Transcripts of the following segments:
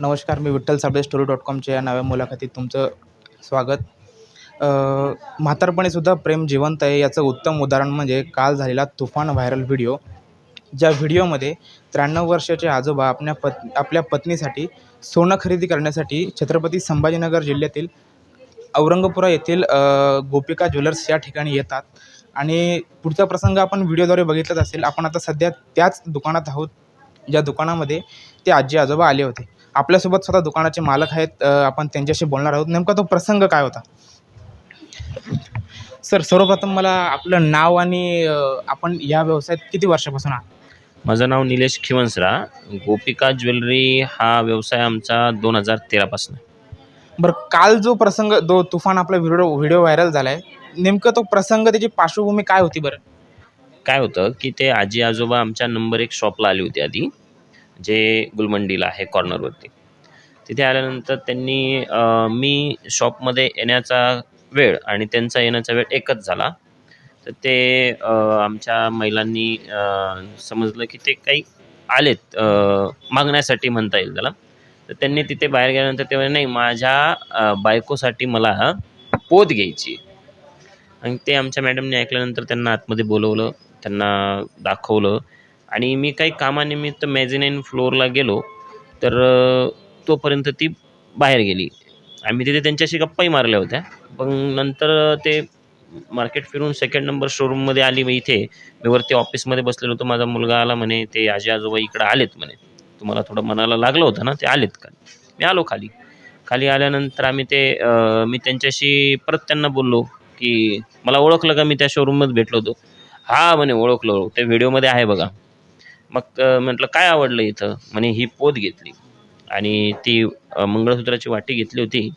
नमस्कार मी Vitthal Sable story dot कॉमच्या या नव्या मुलाखतीत तुमचं स्वागत. अ, म्हातारपणीसुद्धा प्रेम जिवंत आहे याचं उत्तम उदाहरण म्हणजे काल झालेला तुफान व्हायरल व्हिडिओ ज्या व्हिडिओमध्ये त्र्याण्णव वर्षाचे आजोबा आपल्या पत् आपल्या पत्नीसाठी सोनं खरेदी करण्यासाठी छत्रपती संभाजीनगर जिल्ह्यातील औरंगपुरा येथील गोपिका ज्वेलर्स या ठिकाणी येतात. आणि पुढचा प्रसंग आपण व्हिडिओद्वारे बघितलाच असेल. आपण आता सध्या त्याच दुकानात आहोत. ज्या दुकानामध्ये ते आजी आजोबा आले होते. आपल्यासोबत स्वतः दुकानाचे मालक आहेत आपण त्यांच्याशी बोलणार आहोत. नेमका तो प्रसंग काय होता? सर सर्वप्रथम मला आपलं नाव आणि आपण या व्यवसायात किती वर्षापासून आहात? माझं नाव निलेश खिवंसरा. गोपिका ज्वेलरी हा व्यवसाय आमचा दोन हजार तेरापासून बरं काल जो प्रसंग जो तुफान आपला व्हिडिओ व्हिडिओ व्हायरल झाला आहे नेमकं तो प्रसंग त्याची पार्श्वभूमी काय होती बरं? काय होतं की ते आजी आजोबा आमच्या नंबर एक शॉपला आली होती आधी. जे गुलमंडीला आहे कॉर्नरवरती. तिथे आल्यानंतर त्यांनी मी शॉपमध्ये येण्याचा वेळ आणि त्यांचा येण्याचा वेळ एकच झाला. तर ते आमच्या महिलांनी समजलं की ते काही आलेत मागण्यासाठी म्हणता येईल त्याला. तर त्यांनी तिथे बाहेर गेल्यानंतर ते म्हणे नाही माझ्या बायकोसाठी मला पोत घ्यायची आणि ते आमच्या मॅडमने ऐकल्यानंतर त्यांना आतमध्ये बोलवलं त्यांना दाखवलं. आणि मी काही कामानिमित्त मॅझिनाईन फ्लोअरला गेलो तर तोपर्यंत ती बाहेर गेली. आम्ही तिथे त्यांच्याशी गप्पाही मारल्या होत्या. पण नंतर ते मार्केट फिरून सेकंड नंबर शोरूममध्ये आली मग इथे. मी वरती ऑफिसमध्ये बसलेलो होतो. माझा मुलगा आला म्हणे ते आजी आजोबा इकडं आलेत म्हणे. तुम्हाला थोडं मनाला लागलं होतं ना ते आलेत का? मी आलो खाली. खाली आल्यानंतर आम्ही ते मी त्यांच्याशी परत त्यांना बोललो की मला ओळखलं का मी त्या शोरूममध्ये भेटलो होतो? हा म्हणे ओळखलो. त्या व्हिडिओमध्ये आहे बघा. मग म्हटलं काय आवडलं इथं? म्हणे ही पोत घेतली. आणि ती मंगळसूत्राची वाटी घेतली होती.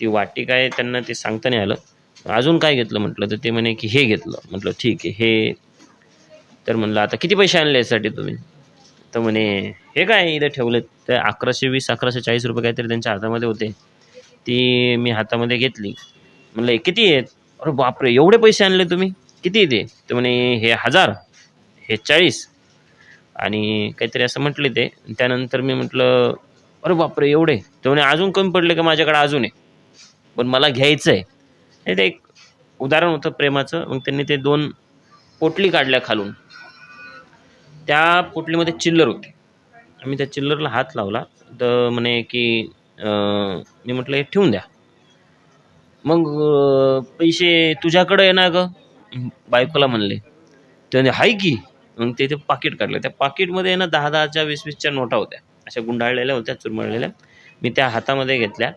ती वाटी काय त्यांना ते सांगता नाही आलं. अजून काय घेतलं म्हटलं? तर ते म्हणे की हे घेतलं. म्हटलं ठीक आहे हे. तर म्हणलं आता किती पैसे आणले यासाठी तुम्ही? तर म्हणे हे काय इथं ठेवलेत? ते अकराशे वीस अकराशे चाळीस रुपये काहीतरी त्यांच्या हातामध्ये होते. ती मी हातामध्ये घेतली. म्हणलं किती आहेत? अरे बापरे एवढे पैसे आणले तुम्ही? किती ते तर म्हणे हे हजार हे चाळीस. आणि काहीतरी असं म्हटले ते. त्यानंतर मी म्हटलं अरे बापरे एवढे? तर म्हणे अजून कमी पडले का माझ्याकडे? अजून आहे. पण मला घ्यायचं आहे हे ते एक उदाहरण होतं प्रेमाचं. मग त्यांनी ते दोन पोटली काढल्या खालून. त्या पोटलीमध्ये चिल्लर होती. आम्ही त्या चिल्लरला हात लावला. तर म्हणे की मी म्हटलं हे ठेवून द्या. मग पैसे तुझ्याकडं आहे ना गं? बायकोला म्हणले. ते म्हणे हाय की. मग ते ते पाकिट काढलं. त्या पाकिटमध्ये ना दहा दहाच्या वीस वीसच्या नोटा होत्या. अशा गुंडाळलेल्या होत्या चुरमळलेल्या. मी त्या हातामध्ये घेतल्या.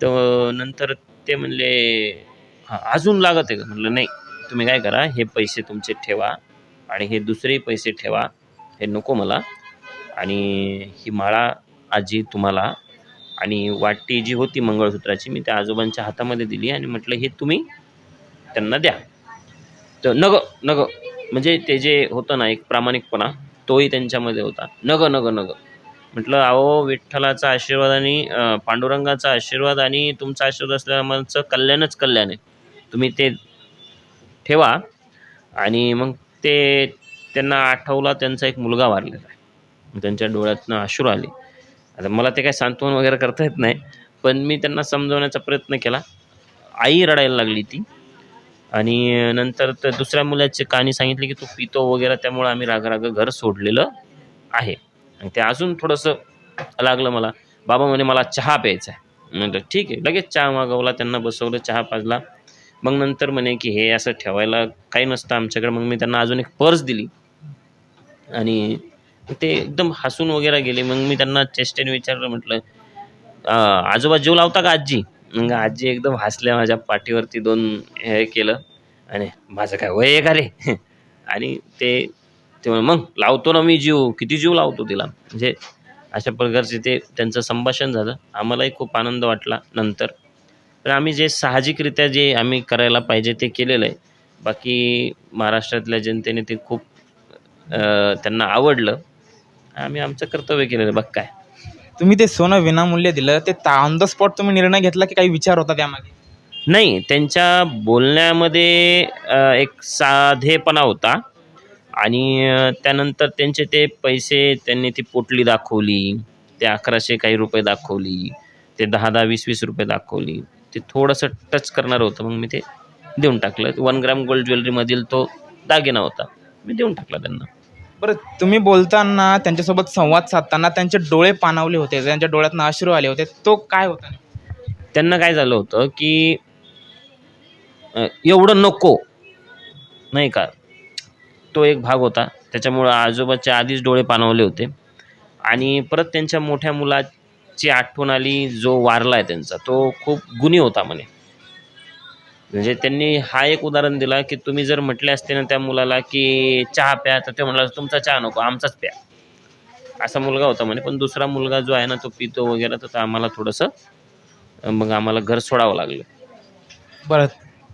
तर नंतर ते म्हणले हां अजून लागत आहे का? म्हटलं नाही. तुम्ही काय करा हे पैसे तुमचे ठेवा आणि हे दुसरेही पैसे ठेवा. हे नको मला. आणि ही माळा आजी तुम्हाला आणि वाटी जी होती मंगळसूत्राची मी त्या आजोबांच्या हातामध्ये दिली आणि म्हटलं हे तुम्ही त्यांना द्या. तर नग नग म्हणजे ते जे होतं ना एक प्रामाणिकपणा तोही त्यांच्यामध्ये होता. नग नग नग. म्हटलं अहो विठ्ठलाचा आशीर्वाद आणि पांडुरंगाचा आशीर्वाद आणि तुमचा आशीर्वाद असल्यामुळं कल्याणच कल्याण आहे. तुम्ही ते ठेवा आणि मग ते त्यांना आठवला त्यांचा एक मुलगा वारलेला आहे. त्यांच्या डोळ्यातनं अश्रू आले. आता मला ते काय सांत्वन वगैरे करता येत नाही पण मी त्यांना समजवण्याचा प्रयत्न केला. आई रडायला लागली ती. आणि नंतर तर दुसऱ्या मुलाची कहाणी सांगितली की तू पितो वगैरे त्यामुळं आम्ही राग घर सोडलेलं आहे. आणि ते अजून थोडंसं लागलं मला. बाबा म्हणे मला चहा प्यायचा आहे म्हटलं ठीक आहे. लगेच चहा मागवला त्यांना बसवलं चहा पाजला. मग नंतर म्हणे की हे असं ठेवायला काही नसतं आमच्याकडे. मग मी त्यांना अजून एक पर्स दिली. आणि ते एकदम हसून वगैरे गेले. मग मी त्यांना चेष्टेने विचारलं म्हटलं आजोबा जीव लावता का आजी? मग आजी एकदम हसल्या माझ्या पाठीवरती दोन हे केलं आणि माझं काय वय आहे का रे आणि ते ते मग लावतो ना मी जीव किती जीव लावतो तिला? म्हणजे अशा प्रकारचे ते त्यांचं संभाषण झालं. आम्हालाही खूप आनंद वाटला नंतर. तर आम्ही जे साहजिकरित्या जे आम्ही करायला पाहिजे ते केलेलं आहे. बाकी महाराष्ट्रातल्या जनतेने ते खूप त्यांना आवडलं. आम्ही आमचं कर्तव्य केलेलं आहे, बघ काय? तुम्ही ते सोनं विनामूल्य दिलं ते ऑन द स्पॉट तुम्ही निर्णय घेतला की काही विचार होता त्यामागे? नाही त्यांच्या बोलण्यामध्ये अ, एक साधेपणा होता. आणि अ, त्यानंतर त्यांचे ते पैसे त्यांनी ती पोटली दाखवली ते अकराशे काही रुपये दाखवली ते दहा दहा वीस वीस रुपये दाखवली. ते थोडंसं टच करणारं होतं मग मी ते देऊन टाकलं. वन ग्राम गोल्ड ज्वेलरीमधील तो दागिना होता मी देऊन टाकला त्यांना. बरं तुम्ही बोलताना त्यांच्यासोबत संवाद साधताना त्यांचे डोळे पाणावले होते त्यांच्या डोळ्यातनं अश्रू आले होते. तो काय होता त्यांना काय झालं होतं की अ, एवढं नको नाही का? तो एक भाग होता. त्याच्यामुळं आजोबाच्या आधीच डोळे पाणावले होते. आणि परत त्यांच्या मोठ्या मुलाची आठवण आली जो वारला आहे त्यांचा. तो खूप गुणी होता म्हणे. म्हणजे त्यांनी हा एक उदाहरण दिला की तुम्ही जर म्हटले असते ना त्या मुलाला की चहा प्या तर ते म्हणाला तुमचा चहा नको आमचाच प्या. असा मुलगा होता म्हणे. पण दुसरा मुलगा जो आहे ना तो पितो वगैरे तर आम्हाला थोडंसं मग आम्हाला घर सोडावं लागलं. बरं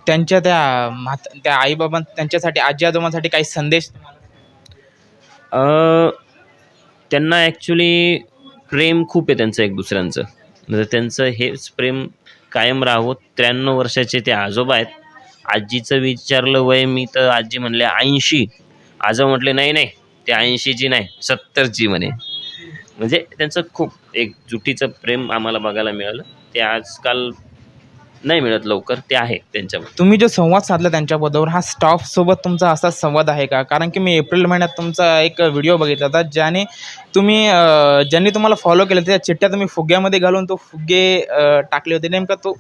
त्यांच्या त्या म्हात त्या आईबाबा त्यांच्यासाठी आजी आजोबांसाठी काही संदेश अ, त्यांना ॲक्च्युली प्रेम खूप आहे त्यांचं एक दुसऱ्यांचं. म्हणजे त्यांचं हेच प्रेम कायम राहो. त्र्याण्णव वर्षाचे ते आजोबा आहेत. आजीचं विचारलं वय मी तर आजी म्हणले ऐंशी. आजोबा म्हटले नाही नाही ते ऐंशीची नाही सत्तरची म्हणे. म्हणजे त्यांचं खूप एक जुटीचं प्रेम आम्हाला बघायला मिळालं. ते आजकाल नाही मिळत लवकर ते आहे त्यांच्यामध्ये. तुम्ही जो संवाद साधला त्यांच्याबरोबर हा स्टाफ सोबत तुमचा असा संवाद आहे का? कारण की मी एप्रिल महिन्यात तुमचा एक व्हिडिओ बघितला होता ज्याने तुम्ही अं, ज्यांनी तुम्हाला फॉलो केलं त्या चिठ्ठ्या तुम्ही फुग्यामध्ये घालून तो फुगे अं, टाकले होते. नेमका तो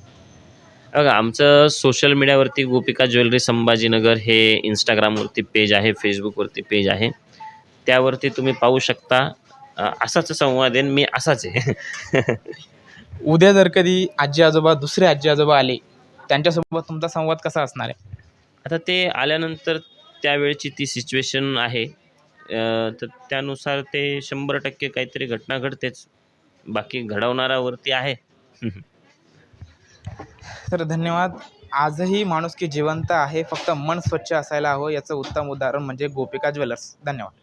बघा आमचं सोशल मीडियावरती गोपिका ज्वेलरी संभाजीनगर हे इंस्टाग्रामवरती पेज आहे फेसबुकवरती पेज आहे. त्यावरती तुम्ही पाहू शकता अ, असाच संवाद आहे आणि मी असाच आहे. उद्या जर कधी आजी आजोबा दुसरे आजी आजोबा आले त्यांच्यासोबत तुमचा संवाद कसा असणार आहे? आता ते आल्यानंतर त्यावेळची ती सिच्युएशन आहे. अ, तर त्यानुसार ते शंभर टक्के काहीतरी घटना घडतेच. बाकी घडवणारावरती आहे. तर धन्यवाद. आजही माणुसकी जिवंत आहे फक्त मन स्वच्छ असायला हवं याचं उत्तम उदाहरण म्हणजे गोपिका ज्वेलर्स. धन्यवाद.